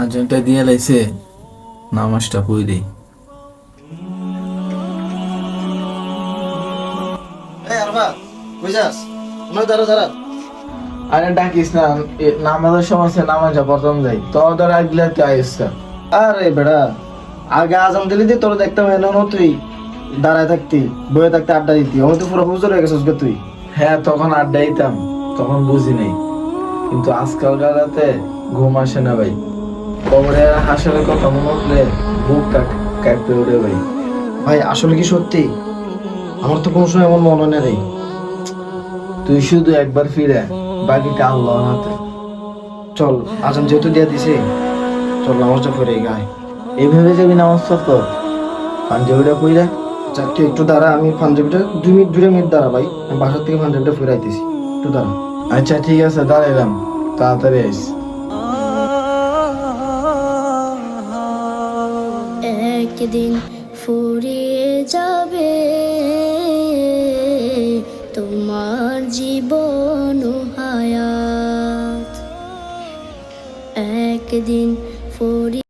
আজানটা দিয়ে লাইছে নামাজটা পড়ি। আরে ডাকিস না নামাজের সময় সে নামাজা প্রথম যাই তো তোর আগলে তুই আইস আরে বেড়া আগে আজান দিলি দি তোর দেখতাম এনে তুই। দাঁড়ায় থাকতি বয়ে থাকতে আড্ডা দিতি। আমি তো পুরো হুজুর হয়ে গেছিস গে তুই। হ্যাঁ তখন আড্ডা দিতাম তখন বুঝি নাই। কিন্তু আজকালকার রাতে ঘুম আসে না ভাই। কবরে হাসলে কথা মনে উঠলে বুকটা কাঁপতে ওঠে ভাই। ভাই আসলে কি সত্যি? আমার তো কোনো সময় এমন মনে নেই। তুই শুধু একবার ফিরে বাকিটা আল্লাহর হাতে। চল আজান যেহেতু দিয়ে দিছে চল নামাজটা ফিরে গায়। এইভাবে যাবি নামাজ পড়তো পাঞ্জাবিটা কইরা আচ্ছা তুই একটু দাঁড়া আমি পাঞ্জাবিটা দুই মিনিট দুই মিনিট দাঁড়া ভাই। আমি বাসার থেকে পাঞ্জাবিটা ফিরাইতেছি একটু দাঁড়া। আচ্ছা ঠিক আছে দাঁড়াইলাম তাড়াতাড়ি আইস। একদিন ফুরিয়ে যাবে তোমার জীবন হায়াত। একদিন ফুরিয়ে